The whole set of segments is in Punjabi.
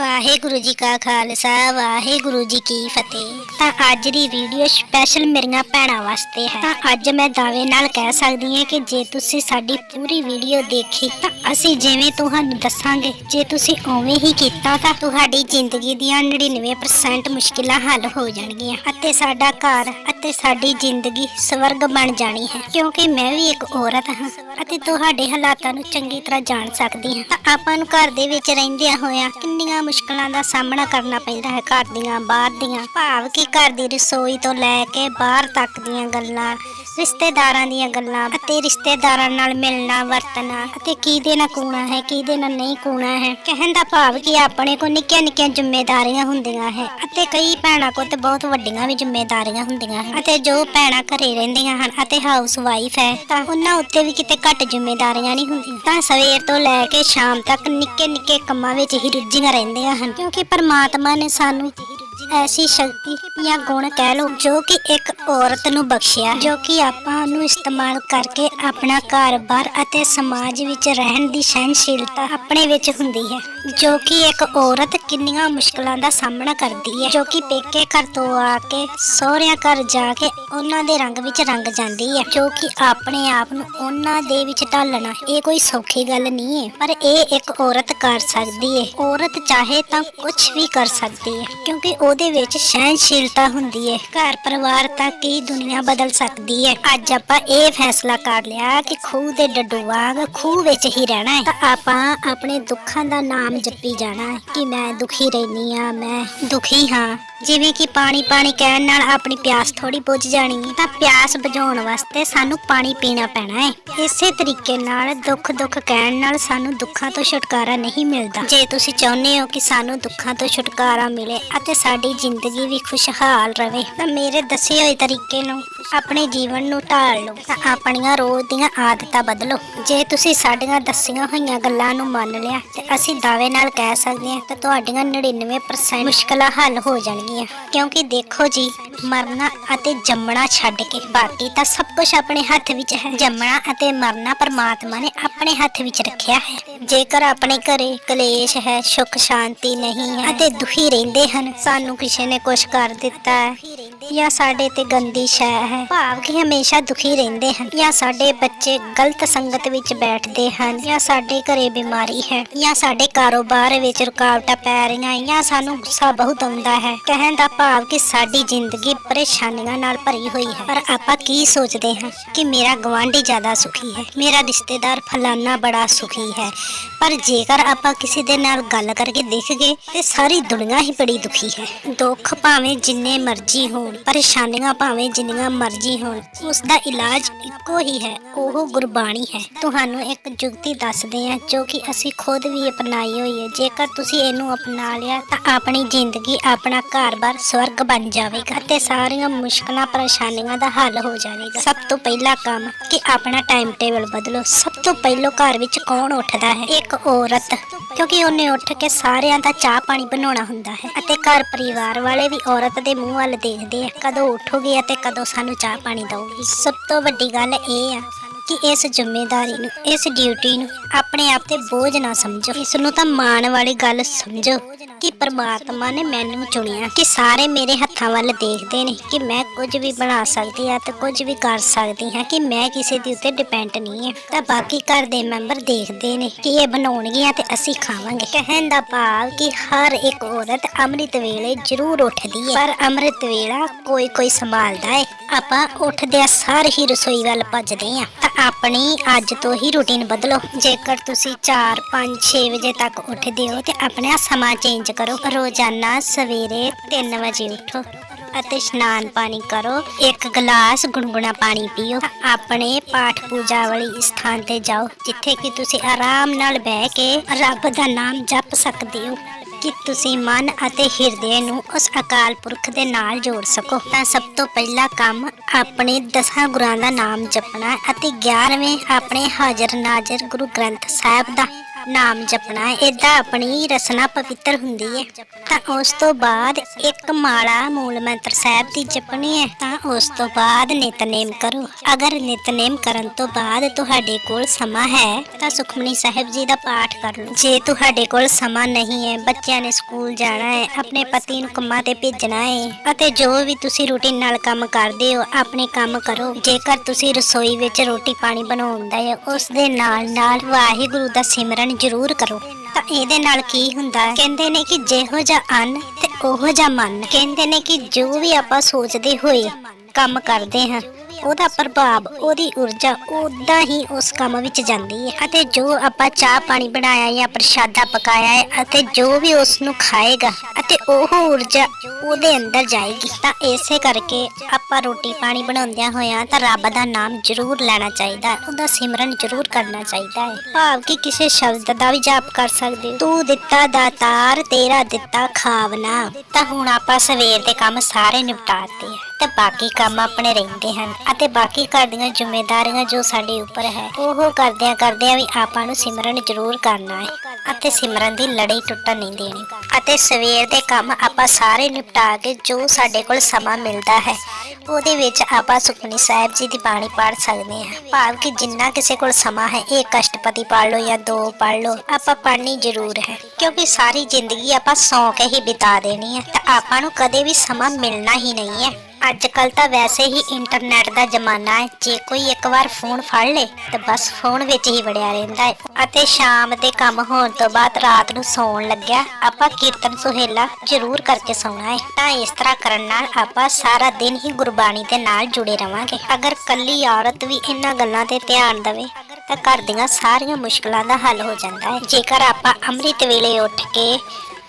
But ਵਾਹਿਗੁਰੂ ਜੀ ਕਾ ਖਾਲਸਾ, ਵਾਹਿਗੁਰੂ ਜੀ ਕੀ ਫਤਿਹ। ਤਾਂ ਅੱਜ ਦੀ ਵੀਡੀਓ ਸਪੈਸ਼ਲ ਮੇਰੀਆਂ ਭੈਣਾਂ ਵਾਸਤੇ ਹੈ। ਤਾਂ ਅੱਜ ਮੈਂ ਦਾਅਵੇ ਨਾਲ ਕਹਿ ਸਕਦੀ ਹਾਂ ਕਿ ਜੇ ਤੁਸੀਂ ਸਾਡੀ ਪੂਰੀ ਵੀਡੀਓ ਦੇਖੀ, ਤਾਂ ਅਸੀਂ ਜਿਵੇਂ ਤੁਹਾਨੂੰ ਦੱਸਾਂਗੇ, ਜੇ ਤੁਸੀਂ ਉਵੇਂ ਹੀ ਕੀਤਾ, ਤਾਂ ਤੁਹਾਡੀ ਜ਼ਿੰਦਗੀ ਦੀਆਂ 99% ਮੁਸ਼ਕਿਲਾਂ ਹੱਲ ਹੋ ਜਾਣਗੀਆਂ ਅਤੇ ਸਾਡਾ ਘਰ ਅਤੇ ਸਾਡੀ ਜ਼ਿੰਦਗੀ ਸਵਰਗ ਬਣ ਜਾਣੀ ਹੈ। ਕਿਉਂਕਿ ਮੈਂ ਵੀ ਇੱਕ ਔਰਤ ਹਾਂ ਅਤੇ ਤੁਹਾਡੇ ਹਾਲਾਤਾਂ ਨੂੰ ਚੰਗੀ ਤਰ੍ਹਾਂ ਜਾਣ ਸਕਦੀ ਹਾਂ। ਤਾਂ ਆਪਾਂ ਨੂੰ ਘਰ ਦੇ ਵਿੱਚ ਰਹਿੰਦਿਆਂ ਹੋਇਆਂ ਕਿੰਨੀਆਂ ਮੁਸ਼ਕਲਾਂ ਮੁਸ਼ਕਲਾਂ ਦਾ ਸਾਹਮਣਾ ਕਰਨਾ ਪੈਂਦਾ ਹੈ ਘਰ ਦੀਆਂ, ਬਾਹਰ ਦੀਆਂ। ਭਾਵ ਕਿ ਘਰ ਦੀ ਰਸੋਈ ਤੋਂ ਲੈ ਕੇ ਬਾਹਰ ਤੱਕ ਦੀਆਂ ਗੱਲਾਂ, ਰਿਸ਼ਤੇਦਾਰਾਂ ਦੀਆਂ ਗੱਲਾਂ ਅਤੇ ਰਿਸ਼ਤੇਦਾਰਾਂ ਨਾਲ ਮਿਲਣਾ, ਵਰਤਣਾ ਅਤੇ ਕਿਹਦੇ ਨਾਲ ਕੂਣਾ ਹੈ, ਕਿਹਦੇ ਨਾਲ ਨਹੀਂ ਕੂਣਾ ਹੈ। ਕਹਿਣ ਦਾ ਭਾਵ ਕਿ ਆਪਣੇ ਕੋਲ ਨਿੱਕੀਆਂ ਨਿੱਕੀਆਂ ਜ਼ਿੰਮੇਵਾਰੀਆਂ ਹੁੰਦੀਆਂ ਹੈ ਅਤੇ ਕਈ ਭੈਣਾਂ ਕੋਲ ਤੇ ਬਹੁਤ ਵੱਡੀਆਂ ਵੀ ਜ਼ਿੰਮੇਵਾਰੀਆਂ ਹੁੰਦੀਆਂ ਹਨ ਅਤੇ ਜੋ ਭੈਣਾਂ ਘਰੇ ਰਹਿੰਦੀਆਂ ਹਨ ਅਤੇ ਹਾਊਸ ਵਾਈਫ ਹੈ, ਤਾਂ ਉਹਨਾਂ ਉੱਤੇ ਵੀ ਕਿਤੇ ਘੱਟ ਜ਼ਿੰਮੇਵਾਰੀਆਂ ਨਹੀਂ ਹੁੰਦੀਆਂ। ਤਾਂ ਸਵੇਰ ਤੋਂ ਲੈ ਕੇ ਸ਼ਾਮ ਤੱਕ ਨਿੱਕੇ ਨਿੱਕੇ ਕੰਮਾਂ ਵਿੱਚ ਹੀ ਰੁੱਝੀਆਂ ਰਹਿੰਦੀਆਂ ਹਨ ਕਿਉਂਕਿ ਪਰਮਾਤਮਾ ਨੇ ਸਾਨੂੰ ਐਸੀ ਸ਼ਕਤੀ ਜਾਂ ਗੁਣ ਕਹਿ ਲਓ ਜੋ ਕਿ ਇੱਕ ਔਰਤ ਨੂੰ ਬਖਸ਼ਿਆ, ਜੋ ਕਿ ਆਪਾਂ ਨੂੰ ਇਸਤੇਮਾਲ ਕਰਕੇ ਆਪਣਾ ਘਰ-ਬਾਰ ਅਤੇ ਸਮਾਜ ਵਿੱਚ ਰਹਿਣ ਦੀ ਸਹਿਨਸ਼ੀਲਤਾ ਆਪਣੇ ਵਿੱਚ ਹੁੰਦੀ ਹੈ, ਜੋ ਕਿ ਇੱਕ ਔਰਤ ਕਿੰਨੀਆਂ ਮੁਸ਼ਕਲਾਂ ਦਾ ਸਾਹਮਣਾ ਕਰਦੀ ਹੈ, ਜੋ ਕਿ ਪੇਕੇ ਘਰ ਤੋਂ ਆ ਕੇ, ਸਹੁਰਿਆਂ ਘਰ ਜਾ ਕੇ ਉਹਨਾਂ ਦੇ ਰੰਗ ਵਿੱਚ ਰੰਗ ਜਾਂਦੀ ਹੈ, ਜੋ ਕਿ ਆਪਣੇ ਆਪ ਨੂੰ ਉਹਨਾਂ ਦੇ ਵਿੱਚ ਢਾਲਣਾ, ਇਹ ਕੋਈ ਸੌਖੀ ਗੱਲ ਨਹੀਂ ਹੈ, ਪਰ ਇਹ ਇੱਕ ਔਰਤ ਕਰ ਸਕਦੀ ਹੈ। ਔਰਤ ਚਾਹੇ ਤਾਂ ਕੁਝ ਵੀ ਕਰ ਸਕਦੀ ਹੈ, ਕਿਉਂਕਿ ਉਹਦੇ ਵਿੱਚ ਸਹਿਨਸ਼ੀਲਤਾ ਹੁੰਦੀ ਹੈ। ਘਰ ਪਰਿਵਾਰ ਤਾਂ ਕੀ ਦੁਨੀਆ ਬਦਲ ਸਕਦੀ ਹੈ? ਅੱਜ ਆਪਾਂ ਇਹ ਫੈਸਲਾ ਕਰ ਲਿਆ ਕਿ ਖੂਹ ਦੇ ਡੱਡੂ ਵਾਂਗ ਖੂਹ ਵਿੱਚ ਹੀ ਰਹਿਣਾ ਹੈ, ਤਾਂ ਆਪਾਂ ਆਪਣੇ ਦੁੱਖਾਂ ਦਾ ਨਾਮ ਜਪੀ ਜਾਣਾ ਹੈ ਕਿ ਮੈਂ ਦੁਖੀ ਰਹਿਨੀ ਆ ਮੈਂ ਦੁਖੀ ਹਾਂ। ਜਿਵੇਂ ਕਿ ਪਾਣੀ ਪਾਣੀ ਕਹਿਣ ਨਾਲ ਆਪਣੀ ਪਿਆਸ ਥੋੜੀ ਬੁੱਝ ਜਾਣੀ ਹੈ, ਤਾਂ ਪਿਆਸ ਬੁਝਾਉਣ ਵਾਸਤੇ ਸਾਨੂੰ ਪਾਣੀ ਪੀਣਾ ਪੈਣਾ ਹੈ। ਇਸੇ ਤਰੀਕੇ ਨਾਲ ਦੁੱਖ ਦੁੱਖ ਕਹਿਣ ਨਾਲ ਸਾਨੂੰ ਦੁੱਖਾਂ ਤੋਂ ਛੁਟਕਾਰਾ ਨਹੀਂ ਮਿਲਦਾ। ਜੇ ਤੁਸੀਂ ਚਾਹੁੰਦੇ ਹੋ ਕਿ ਸਾਨੂੰ ਦੁੱਖਾਂ ਤੋਂ ਛੁਟਕਾਰਾ ਮਿਲੇ ਅਤੇ ਸਾਡੀ ਜ਼ਿੰਦਗੀ ਵੀ ਖੁਸ਼ਹਾਲ ਰਹੇ ਤਾਂ ਮੇਰੇ ਦੱਸੇ ਹੋਏ ਤਰੀਕੇ ਨੂੰ ਆਪਣੇ ਜੀਵਨ ਨੂੰ ਢਾਲ ਲਓ। ਤਾਂ ਆਪਣੀਆਂ ਰੋਜ਼ ਦੀਆਂ ਆਦਤਾਂ ਬਦਲੋ। ਜੇ ਤੁਸੀਂ ਸਾਡੀਆਂ ਦੱਸੀਆਂ ਹੋਈਆਂ ਗੱਲਾਂ ਨੂੰ ਮੰਨ ਲਿਆ, ਤੇ ਅਸੀਂ ਦਾਅਵੇ ਨਾਲ ਕਹਿ ਸਕਦੇ ਹਾਂ ਕਿ ਤੁਹਾਡੀਆਂ 99% ਮੁਸ਼ਕਲਾਂ ਹੱਲ ਹੋ ਜਾਣਗੀਆਂ। ਕਿਉਂਕਿ ਦੇਖੋ ਜੀ, ਮਰਨਾ ਅਤੇ ਜੰਮਣਾ ਛੱਡ ਕੇ ਬਾਕੀ ਤਾਂ ਸਭ ਕੁਝ ਆਪਣੇ ਹੱਥ ਵਿੱਚ ਹੈ। ਜੰਮਣਾ ਅਤੇ ਮਰਨਾ ਪਰਮਾਤਮਾ ਨੇ ਆਪਣੇ ਹੱਥ ਵਿੱਚ ਰੱਖਿਆ ਹੈ। ਜੇਕਰ ਆਪਣੇ ਘਰੇ ਕਲੇਸ਼ ਹੈ ਸੁੱਖ ਸ਼ਾਂਤੀ ਨਹੀਂ ਹੈ ਅਤੇ ਦੁਖੀ ਰਹਿੰਦੇ ਹਨ, ਸਾਨੂੰ ਕਿਸੇ ਨੇ ਕੁਝ ਕਰ ਦਿੱਤਾ ਹੈ। ਜਾਂ ਸਾਡੇ ਤੇ ਗੰਦੀ ਸ਼ੈ ਹੈ। ਭਾਵ ਕਿ ਹਮੇਸ਼ਾ ਦੁਖੀ ਰਹਿੰਦੇ ਹਨ ਜਾਂ ਸਾਡੇ ਬੱਚੇ ਗਲਤ ਸੰਗਤ ਵਿੱਚ ਬੈਠਦੇ ਹਨ ਜਾਂ ਸਾਡੇ ਘਰੇ ਬਿਮਾਰੀ ਹੈ ਜਾਂ ਸਾਡੇ ਕਾਰੋਬਾਰ ਵਿੱਚ ਰੁਕਾਵਟਾਂ ਪੈ ਰਹੀਆਂ ਜਾਂ ਸਾਨੂੰ ਗੁੱਸਾ ਬਹੁਤ ਆਉਂਦਾ ਹੈ। ਕਹਿਣ ਦਾ ਭਾਵ ਕਿ ਸਾਡੀ ਜ਼ਿੰਦਗੀ ਪਰੇਸ਼ਾਨੀਆਂ ਨਾਲ ਭਰੀ ਹੋਈ ਹੈ। ਪਰ ਆਪਾਂ ਕੀ ਸੋਚਦੇ ਹਾਂ ਕਿ ਮੇਰਾ ਗਵਾਂਢੀ ਜ਼ਿਆਦਾ ਸੁਖੀ ਹੈ, ਮੇਰਾ ਰਿਸ਼ਤੇਦਾਰ ਫਲਾਨਾ ਬੜਾ ਸੁਖੀ ਹੈ। ਪਰ ਜੇਕਰ ਆਪਾਂ ਕਿਸੇ ਦੇ ਨਾਲ ਗੱਲ ਕਰਕੇ ਦੇਖ ਗਏ ਤੇ ਸਾਰੀ ਦੁਨੀਆ ਹੀ ਬੜੀ ਦੁਖੀ ਹੈ। ਦੁੱਖ ਭਾਵੇਂ ਜਿੰਨੇ ਮਰਜ਼ੀ ਹੋ ਹੋਣ, ਪਰੇਸ਼ਾਨੀਆਂ ਭਾਵੇਂ ਜਿੰਨੀਆਂ ਮਰਜ਼ੀ ਹੋਣ ਉਸ ਦਾ ਇਲਾਜ ਇੱਕੋ ਹੀ ਹੈ, ਉਹ ਗੁਰਬਾਣੀ ਹੈ। ਤੁਹਾਨੂੰ ਇੱਕ ਜੁਗਤੀ ਦੱਸਦੇ ਹਾਂ, ਜੋ ਕਿ ਅਸੀਂ ਖੁਦ ਵੀ ਅਪਣਾਈ ਹੋਈ ਹੈ। ਜੇਕਰ ਤੁਸੀਂ ਇਹਨੂੰ ਅਪਣਾ ਲਿਆ, ਤਾਂ ਆਪਣੀ ਜ਼ਿੰਦਗੀ, ਆਪਣਾ ਘਰ-ਬਾਰ ਸਵਰਗ ਬਣ ਜਾਵੇਗਾ ਤੇ ਸਾਰੀਆਂ ਮੁਸ਼ਕਲਾਂ, ਪਰੇਸ਼ਾਨੀਆਂ ਦਾ ਹੱਲ ਹੋ ਜਾਵੇਗਾ। ਸਭ ਤੋਂ ਪਹਿਲਾ ਕੰਮ, ਕਿ ਆਪਣਾ ਟਾਈਮ ਟੇਬਲ ਬਦਲੋ। ਸਭ ਤੋਂ ਪਹਿਲਾਂ ਘਰ ਵਿੱਚ ਕੌਣ ਉੱਠਦਾ ਹੈ? ਇੱਕ ਔਰਤ, ਕਿਉਂਕਿ ਉਹਨੇ ਉੱਠ ਕੇ ਸਾਰਿਆਂ ਦਾ ਚਾਹ ਪਾਣੀ ਬਣਾਉਣਾ ਹੁੰਦਾ ਹੈ ਅਤੇ ਘਰ ਪਰਿਵਾਰ ਵਾਲੇ ਵੀ ਔਰਤ ਦੇ ਮੂੰਹ ਵੱਲ ਦੇਖਦੇ ਆ ਕਦੋਂ ਉੱਠੋਗੇ ਅਤੇ ਕਦੋਂ ਸਾਨੂੰ ਚਾਹ ਪਾਣੀ ਦਊਗੀ ਸਭ ਤੋਂ ਵੱਡੀ ਗੱਲ ਇਹ ਆ ਕਿ ਇਸ ਜ਼ਿੰਮੇਵਾਰੀ ਨੂੰ, ਇਸ ਡਿਊਟੀ ਨੂੰ ਆਪਣੇ ਆਪ ਤੇ ਬੋਝ ਨਾ ਸਮਝੋ। ਇਸ ਨੂੰ ਤਾਂ ਮਾਣ ਵਾਲੀ ਗੱਲ ਸਮਝੋ। ਕਿ ਪ੍ਰਮਾਤਮਾ ਨੇ ਮੈਨੂੰ ਚੁਣਿਆ ਕਿ ਸਾਰੇ ਮੇਰੇ ਹੱਥਾਂ ਵੱਲ ਦੇਖਦੇ ਨੇ ਕਿ ਮੈਂ ਕੁਝ ਵੀ ਬਣਾ ਸਕਦੀ ਹਾਂ ਤੇ ਕੁਝ ਵੀ ਕਰ ਸਕਦੀ ਹਾਂ ਕਿ ਮੈਂ ਕਿਸੇ ਦੇ ਉੱਤੇ ਡਿਪੈਂਡ ਨਹੀਂ ਹਾਂ। ਤਾਂ ਬਾਕੀ ਘਰ ਦੇ ਮੈਂਬਰ ਦੇਖਦੇ ਨੇ ਕਿ ਇਹ ਬਣਾਉਣਗੀਆਂ ਤੇ ਅਸੀਂ ਖਾਵਾਂਗੇ। ਕਹਿਣ ਦਾ ਭਾਵ ਕਿ ਹਰ ਇੱਕ ਔਰਤ ਅੰਮ੍ਰਿਤ ਵੇਲੇ ਜ਼ਰੂਰ ਉੱਠਦੀ ਹੈ, ਪਰ ਅੰਮ੍ਰਿਤ ਵੇਲਾ ਕੋਈ ਕੋਈ ਸੰਭਾਲਦਾ ਹੈ। ਆਪਾਂ ਉੱਠਦਿਆਂ ਸਾਰੇ ਹੀ ਰਸੋਈ ਵੱਲ ਭੱਜਦੇ ਹਾਂ। ਆਪਣੀ ਅੱਜ ਤੋਂ ਹੀ ਰੁਟੀਨ ਬਦਲੋ। ਜੇਕਰ ਤੁਸੀਂ 4 5 6 ਵਜੇ ਤੱਕ ਉੱਠਦੇ ਹੋ ਤੇ ਆਪਣਾ ਸਮਾਂ ਚੇਂਜ ਕਰੋ। ਰੋਜ਼ਾਨਾ ਸਵੇਰੇ 3 ਵਜੇ ਉੱਠੋ ਅਤੇ ਇਸ਼ਨਾਨ ਪਾਣੀ ਕਰੋ। ਇੱਕ ਗਲਾਸ ਗੁਨਗੁਣਾ ਪਾਣੀ ਪੀਓ। ਆਪਣੇ ਪਾਠ ਪੂਜਾ ਵਾਲੀ ਸਥਾਨ ਤੇ ਜਾਓ, ਜਿੱਥੇ ਕਿ ਤੁਸੀਂ ਆਰਾਮ ਨਾਲ ਬਹਿ ਕੇ ਰੱਬ ਦਾ ਨਾਮ ਜਪ ਸਕਦੇ ਹੋ। ਕਿ ਤੁਸੀਂ ਮਨ ਅਤੇ ਹਿਰਦੇ ਨੂੰ ਉਸ ਅਕਾਲ ਪੁਰਖ ਦੇ ਨਾਲ ਜੋੜ ਸਕੋ। ਤਾਂ ਸਭ ਤੋਂ ਪਹਿਲਾ ਕੰਮ ਆਪਣੇ ਦਸਾਂ ਗੁਰਾਂ ਦਾ ਨਾਮ ਜਪਣਾ ਅਤੇ 11ਵੇਂ ਆਪਣੇ ਹਾਜ਼ਰ ਨਾਜ਼ਰ ਗੁਰੂ ਗ੍ਰੰਥ ਸਾਹਿਬ ਦਾ ਨਾਮ ਜਪਣਾ ਹੈ ਇਦਾਂ ਆਪਣੀ ਰਸਨਾ ਪਵਿੱਤਰ ਹੁੰਦੀ ਹੈ ਤਾਂ ਉਸ ਤੋਂ ਬਾਅਦ ਇੱਕ ਮਾਲਾ ਮੂਲ ਮੰਤਰ ਸਾਹਿਬ ਦੀ ਜਪਣੀ ਹੈ ਤਾਂ ਉਸ ਤੋਂ ਬਾਅਦ ਨਿਤਨੇਮ ਕਰੋ। ਅਗਰ ਨਿਤਨੇਮ ਕਰਨ ਤੋਂ ਬਾਅਦ ਤੁਹਾਡੇ ਕੋਲ ਸਮਾਂ ਹੈ, ਤਾਂ ਸੁਖਮਨੀ ਸਾਹਿਬ ਜੀ ਦਾ ਪਾਠ ਕਰ ਲਓ। ਜੇ ਤੁਹਾਡੇ ਕੋਲ ਸਮਾਂ ਨਹੀਂ ਹੈ ਬੱਚਿਆਂ ਨੇ ਸਕੂਲ ਜਾਣਾ ਹੈ ਆਪਣੇ ਪਤੀ ਨੂੰ ਕੰਮਾਂ ਤੇ ਭੇਜਣਾ ਹੈ ਅਤੇ ਜੋ ਵੀ ਤੁਸੀਂ ਰੂਟੀਨ ਨਾਲ ਕੰਮ ਕਰਦੇ ਹੋ, ਆਪਣੇ ਕੰਮ ਕਰੋ। ਜੇਕਰ ਤੁਸੀਂ ਰਸੋਈ ਵਿੱਚ ਰੋਟੀ ਪਾਣੀ ਬਣਾਉਂਦਾ ਹੈ ਉਸ ਦੇ ਨਾਲ ਨਾਲ ਵਾਹਿਗੁਰੂ ਦਾ ਸਿਮਰਨ ਜ਼ਰੂਰ ਕਰੋ। ਤਾਂ ਇਹਦੇ ਨਾਲ ਕੀ ਹੁੰਦਾ ਹੈ? ਕਹਿੰਦੇ ਨੇ ਕਿ ਜਿਹੋ ਜਿਹਾ ਅੰਨ ਤੇ ਉਹੋ ਜਿਹਾ ਮਨ। ਕਹਿੰਦੇ ਨੇ ਕਿ ਜੋ ਵੀ ਆਪਾਂ ਸੋਚਦੇ ਹੋਏ ਕੰਮ ਕਰਦੇ ਹਾਂ ਉਹਦਾ ਪ੍ਰਭਾਵ, ਉਹਦੀ ਊਰਜਾ ਉਦਾਂ ਹੀ ਉਸ ਕੰਮ ਵਿੱਚ ਜਾਂਦੀ ਹੈ ਅਤੇ ਜੋ ਆਪਾਂ ਚਾਹ ਪਾਣੀ ਬਣਾਇਆ ਜਾਂ ਪ੍ਰਸ਼ਾਦਾ ਪਕਾਇਆ ਹੈ ਅਤੇ ਜੋ ਵੀ ਉਸ ਨੂੰ ਖਾਏਗਾ ਅਤੇ ਉਹ ਊਰਜਾ ਉਹਦੇ ਅੰਦਰ ਜਾਏਗੀ, ਤਾਂ ਇਸੇ ਕਰਕੇ ਆਪਾਂ ਰੋਟੀ ਪਾਣੀ ਬਣਾਉਂਦਿਆਂ ਹੋਇਆਂ ਤਾਂ ਰੱਬ ਦਾ ਨਾਮ ਜ਼ਰੂਰ ਲੈਣਾ ਚਾਹੀਦਾ ਹੈ ਉਹਦਾ ਸਿਮਰਨ ਜ਼ਰੂਰ ਕਰਨਾ ਚਾਹੀਦਾ ਹੈ। ਭਾਵ ਕਿ ਕਿਸੇ ਸ਼ਬਦ ਦਾ ਵੀ ਜਾਪ ਕਰ ਸਕਦੇ ਤੂੰ ਦਿੱਤਾ ਦਾਤਾਰ ਤੇਰਾ ਦਿੱਤਾ ਖਾਵਨਾ। ਤਾਂ ਹੁਣ ਆਪਾਂ ਸਵੇਰ ਦੇ ਕੰਮ ਸਾਰੇ ਨਿਪਟਾਤੇ ਆ। ਤੇ ਬਾਕੀ ਕੰਮ ਆਪਣੇ ਰਹਿੰਦੇ ਹਨ ਅਤੇ ਬਾਕੀ ਘਰ ਦੀਆਂ ਜ਼ਿੰਮੇਵਾਰੀਆਂ ਜੋ ਸਾਡੇ ਉੱਪਰ ਹੈ, ਉਹ ਕਰਦਿਆਂ ਕਰਦਿਆਂ ਵੀ ਆਪਾਂ ਨੂੰ ਸਿਮਰਨ ਜ਼ਰੂਰ ਕਰਨਾ ਹੈ ਅਤੇ ਸਿਮਰਨ ਦੀ ਲੜੀ ਟੁੱਟਣ ਨਹੀਂ ਦੇਣੀ ਅਤੇ ਸਵੇਰ ਦੇ ਕੰਮ ਆਪਾਂ ਸਾਰੇ ਨਿਪਟਾ ਕੇ ਜੋ ਸਾਡੇ ਕੋਲ ਸਮਾਂ ਮਿਲਦਾ ਹੈ, ਉਹਦੇ ਵਿੱਚ ਆਪਾਂ ਸੁਖਮਨੀ ਸਾਹਿਬ ਜੀ ਦੀ ਬਾਣੀ ਪੜ੍ਹ ਸਕਦੇ ਹਾਂ। ਭਾਵ ਕਿ ਜਿੰਨਾ ਕਿਸੇ ਕੋਲ ਸਮਾਂ ਹੈ, ਇਹ ਕਸ਼ਟਪਤੀ ਪੜ੍ਹ ਲਓ ਜਾਂ ਦੋ ਪੜ੍ਹ ਲਓ, ਆਪਾਂ ਪੜ੍ਹਨੀ ਜ਼ਰੂਰ ਹੈ। ਕਿਉਂਕਿ ਸਾਰੀ ਜ਼ਿੰਦਗੀ ਆਪਾਂ ਸੌਂ ਕੇ ਹੀ ਬਿਤਾ ਦੇਣੀ ਹੈ, ਤਾਂ ਆਪਾਂ ਨੂੰ ਕਦੇ ਵੀ ਸਮਾਂ ਮਿਲਣਾ ਹੀ ਨਹੀਂ ਹੈ। ਅੱਜ ਕੱਲ ਤਾਂ ਵੈਸੇ ਹੀ ਇੰਟਰਨੈਟ ਦਾ ਜ਼ਮਾਨਾ ਹੈ। ਜੇ ਕੋਈ ਇੱਕ ਵਾਰ ਫੋਨ ਫੜ ਲੇ, ਤਾਂ ਬਸ ਫੋਨ ਵਿੱਚ ਹੀ ਵੜਿਆ ਰਹਿੰਦਾ ਹੈ। ਅਤੇ ਸ਼ਾਮ ਦੇ ਕੰਮ ਹੋਣ ਤੋਂ ਬਾਅਦ ਰਾਤ ਨੂੰ ਸੌਣ ਲੱਗਿਆ। ਆਪਾਂ ਕੀਰਤਨ ਸੁਹੇਲਾ ਜ਼ਰੂਰ ਕਰਕੇ ਸੌਣਾ ਹੈ। ਤਾਂ ਇਸ ਤਰ੍ਹਾਂ ਕਰਨ ਨਾਲ ਆਪਾਂ ਸਾਰਾ ਦਿਨ ਹੀ ਗੁਰਬਾਣੀ ਦੇ ਨਾਲ ਜੁੜੇ ਰਵਾਂਗੇ। ਅਗਰ ਕੱਲੀ ਔਰਤ ਵੀ ਇਹਨਾਂ ਗੱਲਾਂ ਤੇ ਧਿਆਨ ਦੇਵੇ, ਤਾਂ ਘਰ ਦੀਆਂ ਸਾਰੀਆਂ ਮੁਸ਼ਕਲਾਂ ਦਾ ਹੱਲ ਹੋ ਜਾਂਦਾ ਹੈ। ਜੇਕਰ ਆਪਾਂ ਅੰਮ੍ਰਿਤ ਵੇਲੇ ਉੱਠ ਕੇ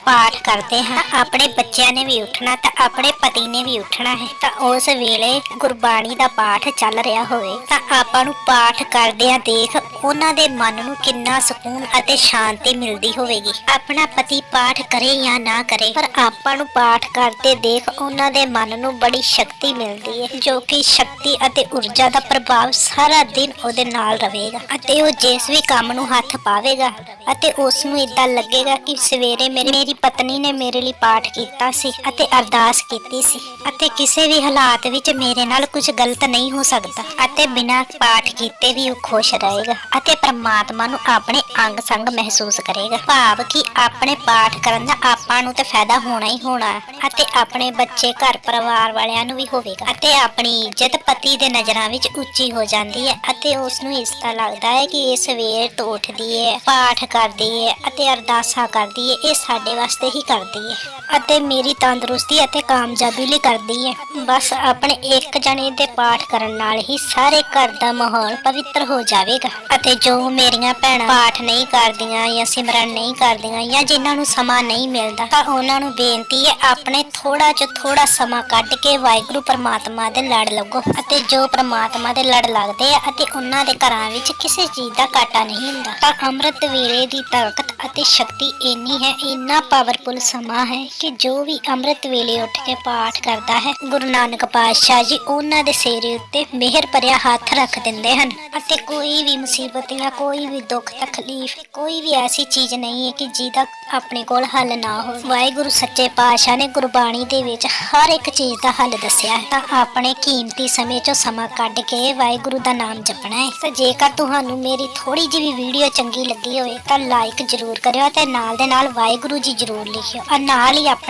ਪਾਠ ਕਰਦੇ ਹਾਂ। ਆਪਣੇ ਬੱਚਿਆਂ ਨੇ ਵੀ ਉੱਠਣਾ ਤਾਂ ਆਪਣੇ ਪਤੀ ਨੇ ਵੀ ਉੱਠਣਾ ਹੈ। ਤਾਂ ਉਸ ਵੇਲੇ ਗੁਰਬਾਣੀ ਦਾ ਪਾਠ ਚੱਲ ਰਿਹਾ ਹੋਵੇ। ਤਾਂ ਆਪਾਂ ਨੂੰ ਪਾਠ ਕਰਦਿਆਂ ਦੇਖ ਉਹਨਾਂ ਦੇ ਮਨ ਨੂੰ ਕਿੰਨਾ ਸਕੂਨ ਅਤੇ ਸ਼ਾਂਤੀ ਮਿਲਦੀ ਹੋਵੇਗੀ। ਆਪਣਾ ਪਤੀ ਪਾਠ ਕਰੇ ਜਾਂ ਨਾ ਕਰੇ, ਪਰ ਆਪਾਂ ਨੂੰ ਪਾਠ ਕਰਦੇ ਦੇਖ ਉਹਨਾਂ ਦੇ ਮਨ ਨੂੰ ਬੜੀ ਸ਼ਕਤੀ ਮਿਲਦੀ ਹੈ, ਜੋ ਕਿ ਸ਼ਕਤੀ ਅਤੇ ਊਰਜਾ ਦਾ ਪ੍ਰਭਾਵ ਸਾਰਾ ਦਿਨ ਉਹਦੇ ਨਾਲ ਰਹੇਗਾ ਅਤੇ ਉਹ ਜਿਸ ਵੀ ਕੰਮ ਨੂੰ ਹੱਥ ਪਾਵੇਗਾ ਅਤੇ ਉਸ ਨੂੰ ਇਦਾਂ ਲੱਗੇਗਾ ਕਿ ਸਵੇਰੇ ਮੇਰੀ ਮੇਰੀ ਪਤਨੀ ਨੇ ਮੇਰੇ ਲਈ ਪਾਠ ਕੀਤਾ ਸੀ ਅਤੇ ਅਰਦਾਸ ਕੀਤੀ ਸੀ ਅਤੇ ਕਿਸੇ ਵੀ ਹਾਲਾਤ ਵਿੱਚ ਮੇਰੇ ਨਾਲ ਕੁਝ ਗਲਤ ਨਹੀਂ ਹੋ ਸਕਦਾ ਅਤੇ ਬਿਨਾਂ ਪਾਠ ਕੀਤੇ ਵੀ ਉਹ ਖੁਸ਼ ਰਹੇਗਾ ਅਤੇ ਪਰਮਾਤਮਾ ਨੂੰ ਆਪਣੇ ਅੰਗ ਸੰਗ ਮਹਿਸੂਸ ਕਰੇਗਾ। ਭਾਵ ਕਿ ਆਪਣੇ ਪਾਠ ਕਰਨ ਦਾ ਆਪਾਂ ਨੂੰ ਤੇ ਫਾਇਦਾ ਹੋਣਾ ਹੀ ਹੋਣਾ ਹੈ ਅਤੇ ਆਪਣੇ ਬੱਚੇ ਘਰ ਪਰਿਵਾਰ ਵਾਲਿਆਂ ਨੂੰ ਵੀ ਹੋਵੇਗਾ ਅਤੇ ਆਪਣੀ ਇੱਜ਼ਤ ਪਤੀ ਦੇ ਨਜ਼ਰਾਂ ਵਿੱਚ ਉੱਚੀ ਹੋ ਜਾਂਦੀ ਹੈ ਅਤੇ ਉਸ ਨੂੰ ਇਸ ਤਰ੍ਹਾਂ ਲੱਗਦਾ ਹੈ ਕਿ ਇਹ ਸਵੇਰ ਤੋਂ ਉੱਠਦੀ ਹੈ, ਪਾਠ ਕਰਦੀ ਹੈ ਅਤੇ ਅਰਦਾਸਾਂ ਕਰਦੀ ਹੈ। ਇਹ ਸਾਡੇ ਵਾਸਤੇ ਹੀ ਕਰਦੀ ਹੈ ਅਤੇ ਮੇਰੀ ਤੰਦਰੁਸਤੀ ਅਤੇ ਕਾਮਯਾਬੀ ਲਈ ਕਰਦੀ ਹੈ। ਬਸ ਆਪਣੇ ਇੱਕ ਜਣੇ ਦੇ ਪਾਠ ਕਰਨ ਨਾਲ ਹੀ ਸਾਰੇ ਘਰ ਦਾ ਮਾਹੌਲ ਪਵਿੱਤਰ ਹੋ ਜਾਵੇਗਾ ਅਤੇ ਜੋ ਮੇਰੀਆਂ ਭੈਣਾਂ ਪਾਠ ਨਹੀਂ ਕਰਦੀਆਂ ਜਾਂ ਸਿਮਰਨ ਨਹੀਂ ਕਰਦੀਆਂ ਜਾਂ ਜਿਨ੍ਹਾਂ ਨੂੰ ਸਮਾਂ ਨਹੀਂ ਮਿਲਦਾ, ਤਾਂ ਉਹਨਾਂ ਨੂੰ ਬੇਨਤੀ ਹੈ ਆਪਣੇ ਥੋੜਾ ਜਿਹਾ ਥੋੜਾ ਸਮਾਂ ਕੱਢ ਕੇ ਵਾਹਿਗੁਰੂ ਪਰਮਾਤਮਾ ਦੇ ਲੜ ਲੱਗੋ ਅਤੇ ਜੋ ਪ੍ਰਮਾਤਮਾ ਦੇ ਲੜ ਲੱਗਦੇ ਆ ਅਤੇ ਉਹਨਾਂ ਦੇ ਘਰਾਂ ਵਿੱਚ ਕਿਸੇ ਚੀਜ਼ ਦਾ ਘਾਟਾ ਨਹੀਂ ਹੁੰਦਾ। ਤਾਂ ਅੰਮ੍ਰਿਤ ਵੇਲੇ ਦੀ ਤਾਕਤ ਅਤੇ ਸ਼ਕਤੀ ਇੰਨੀ ਹੈ, ਇੰਨਾ ਪਾਵਰਫੁਲ ਸਮਾਂ ਹੈ ਕਿ ਜੋ ਵੀ ਅੰਮ੍ਰਿਤ ਵੇਲੇ ਉੱਠ ਕੇ ਪਾਠ ਕਰਦਾ ਹੈ, ਗੁਰੂ ਨਾਨਕ ਪਾਤਸ਼ਾਹ ਜੀ ਉਹਨਾਂ ਦੇ ਸਿਰ ਉੱਤੇ ਮਿਹਰ ਭਰਿਆ ਹੱਥ ਰੱਖ ਦਿੰਦੇ ਹਨ। ਅਤੇ ਕੋਈ ਵੀ ਮੁਸੀਬਤ ਜਾਂ ਕੋਈ ਵੀ ਦੁੱਖ, ਤਕਲੀਫ, ਕੋਈ ਵੀ ਐਸੀ ਚੀਜ਼ ਨਹੀਂ ਹੈ ਕਿ ਜਿਹਦਾ ਆਪਣੇ ਕੋਲ ਹੱਲ ਨਾ ਹੋਵੇ। ਵਾਹਿਗੁਰੂ ਸੱਚੇ ਪਾਤਸ਼ਾਹ ਨੇ ਗੁਰਬਾਣੀ ਦੇ ਵਿੱਚ ਹਰ ਇੱਕ ਚੀਜ਼ ਦਾ ਹੱਲ ਦੱਸਿਆ ਹੈ। ਤਾਂ ਆਪਣੇ ਕੀਮਤੀ ਸਮੇਂ ਚੋਂ ਸਮਾਂ ਕੱਢ ਕੇ ਵਾਹਿਗੁਰੂ ਦਾ ਨਾਮ ਜਪਣਾ ਹੈ। ਤੇ ਜੇਕਰ ਤੁਹਾਨੂੰ ਮੇਰੀ ਥੋੜੀ ਜਿਹੀ ਵੀਡੀਓ ਚੰਗੀ ਲੱਗੀ ਹੋਵੇ ਤਾਂ ਲਾਈਕ ਜ਼ਰੂਰ ਕਰਿਓ ਤੇ ਨਾਲ ਦੇ ਨਾਲ ਵਾਹਿਗੁਰੂ ਜੀ ਜ਼ਰੂਰ ਲਿਖਿਓ। ਔਰ ਨਾਲ ਹੀ ਆਪਣੇ